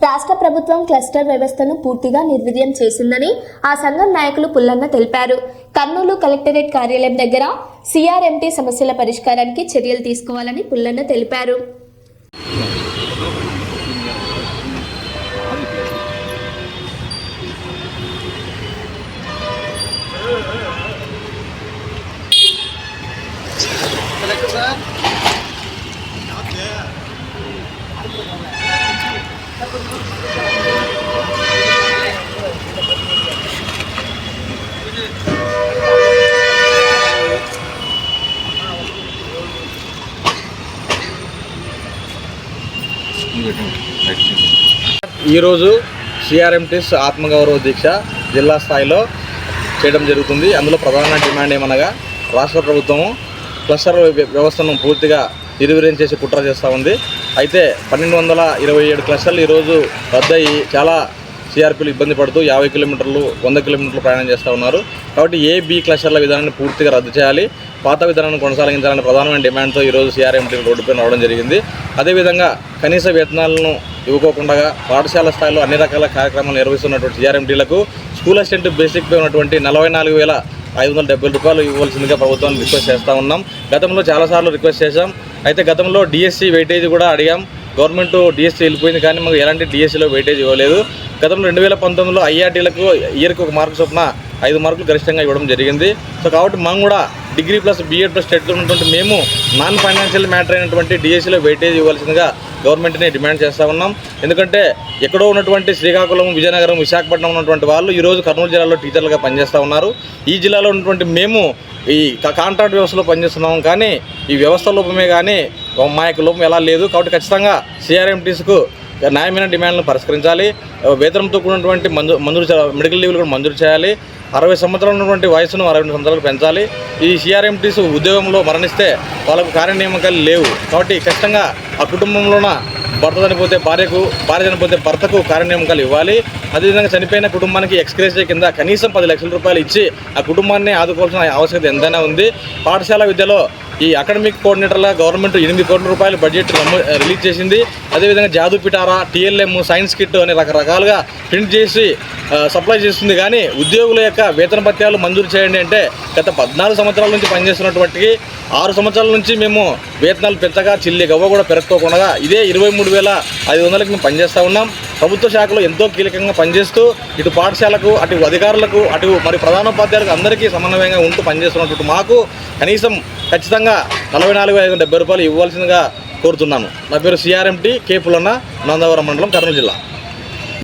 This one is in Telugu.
రాష్ట్ర ప్రభుత్వం క్లస్టర్ వ్యవస్థను పూర్తిగా నిర్వీర్యం చేసిందని ఆ సంఘం నాయకులు పుల్లన్న తెలిపారు. కర్నూలు కలెక్టరేట్ కార్యాలయం దగ్గర సిఆర్ఎంటీ సమస్యల పరిష్కారానికి చర్యలు తీసుకోవాలని పుల్లన్న తెలిపారు. ఈరోజు సిఆర్ఎంటీస్ ఆత్మగౌరవ దీక్ష జిల్లా స్థాయిలో చేయడం జరుగుతుంది. అందులో ప్రధాన డిమాండ్ ఏమనగా రాష్ట్ర ప్రభుత్వము క్లస్టర్ వ్యవస్థను పూర్తిగా నిర్వీర్యం చేసి కుట్ర చేస్తూ ఉంది. అయితే పన్నెండు వందల ఇరవై ఏడు క్లస్టర్లు ఈరోజు రద్దయి చాలా సిఆర్పీలు ఇబ్బంది పడుతూ యాభై కిలోమీటర్లు వంద కిలోమీటర్లు ప్రయాణం చేస్తూ ఉన్నారు. కాబట్టి ఏ బి క్లస్టర్ల విధానాన్ని పూర్తిగా రద్దు చేయాలి? పాత విధానాన్ని కొనసాగించాలని ప్రధానమైన డిమాండ్తో ఈరోజు సిఆర్ఎంటీ రోడ్డుపై రావడం జరిగింది. అదేవిధంగా కనీస వేతనాలను ఇవ్వకోకుండా పాఠశాల స్థాయిలో అన్ని రకాల కార్యక్రమాలు నిర్వహిస్తున్నటువంటి సిఆర్ఎంటీలకు స్కూల్ అసిస్టెంట్ బేసిక్ పే ఉన్నటువంటి నలభై నాలుగు వేల ఐదు వందల డెబ్బై రూపాయలు ఇవ్వాల్సిందిగా ప్రభుత్వాన్ని రిక్వెస్ట్ చేస్తూ ఉన్నాం. గతంలో చాలాసార్లు రిక్వెస్ట్ చేశాం. అయితే గతంలో డిఎస్సి వెయిటేజ్ కూడా అడిగాం. గవర్నమెంట్ డిఎస్సి వెళ్ళిపోయింది కానీ మాకు ఎలాంటి డిఎస్సీలో వెయిటేజ్ ఇవ్వలేదు. గతంలో రెండు వేల పంతొమ్మిదిలో ఐఆర్టీలకు ఇయర్కి ఒక మార్కు చొప్పున ఐదు మార్కులు గరిష్టంగా ఇవ్వడం జరిగింది. సో కాబట్టి మనం కూడా degree plus BEd plus TET ఉన్నటువంటి మేము నాన్ ఫైనాన్షియల్ మ్యాటర్ అయినటువంటి డిఎస్సిలో వెయిటేజ్ ఇవ్వాల్సిందిగా గవర్నమెంట్ని డిమాండ్ చేస్తూ ఉన్నాం. ఎందుకంటే ఎక్కడో ఉన్నటువంటి శ్రీకాకుళం విజయనగరం విశాఖపట్నం ఉన్నటువంటి వాళ్ళు ఈరోజు కర్నూలు జిల్లాలో టీచర్లుగా పనిచేస్తూ ఉన్నారు. ఈ జిల్లాలో ఉన్నటువంటి మేము ఈ కాంట్రాక్ట్ వ్యవస్థలో పనిచేస్తున్నాం. కానీ ఈ వ్యవస్థ లోపమే కానీ మా యొక్క లోపం ఎలా లేదు. కాబట్టి ఖచ్చితంగా సిఆర్ఎంటీస్కు న్యాయమైన డిమాండ్లను పరిష్కరించాలి. వేతనంతో కూడినటువంటి మంజూ మంజూరు మెడికల్ లీవ్లు కూడా మంజూరు చేయాలి. అరవై సంవత్సరాలు ఉన్నటువంటి వయసును అరవై రెండు సంవత్సరాలు పెంచాలి. ఈ సిఆర్ఎంటీస్ ఉద్యోగంలో మరణిస్తే వాళ్ళకు కార్యనియామకాలు లేవు. కాబట్టి ఖచ్చితంగా ఆ కుటుంబంలోన భర్త చనిపోతే భార్యకు భార్య చనిపోతే భర్తకు కార్యనియామకాలు ఇవ్వాలి. అదేవిధంగా చనిపోయిన కుటుంబానికి ఎక్స్గ్రేషియా కింద కనీసం పది లక్షల రూపాయలు ఇచ్చి ఆ కుటుంబాన్ని ఆదుకోవాల్సిన ఆవశ్యకత ఎంతైనా ఉంది. పాఠశాల విద్యలో ఈ అకాడమిక్ కోఆర్డినేటర్ల గవర్నమెంట్ ఎనిమిది కోట్ల రూపాయల బడ్జెట్ రిలీజ్ చేసింది. అదేవిధంగా Jadu Pitara TLM science kit అనే రకరకాలుగా ప్రింట్ చేసి సప్లై చేస్తుంది. కానీ ఉద్యోగుల యొక్క వేతన పత్యాలు మంజూరు చేయండి అంటే గత పద్నాలుగు సంవత్సరాల నుంచి పనిచేస్తున్నటువంటి ఆరు సంవత్సరాల నుంచి మేము వేతనాలు పెద్దగా చిల్లి గవ్వ కూడా పెరక్కోకుండా ఇదే ఇరవై మూడు వేల ఐదు వందలకి మేము పనిచేస్తూ ఉన్నాం. ప్రభుత్వ శాఖలో ఎంతో కీలకంగా పనిచేస్తూ ఇటు పాఠశాలకు అటు అధికారులకు అటు మరి ప్రధానోపాధ్యాయులకు అందరికీ సమన్వయంగా ఉంటూ పనిచేస్తున్నటువంటి మాకు కనీసం ఖచ్చితంగా నలభై నాలుగు ఐదు డెబ్బై రూపాయలు ఇవ్వాల్సిందిగా కోరుతున్నాను. నా పేరు సిఆర్ఎంటీ కే పులన్న నందవరం మండలం కర్నూలు జిల్లా.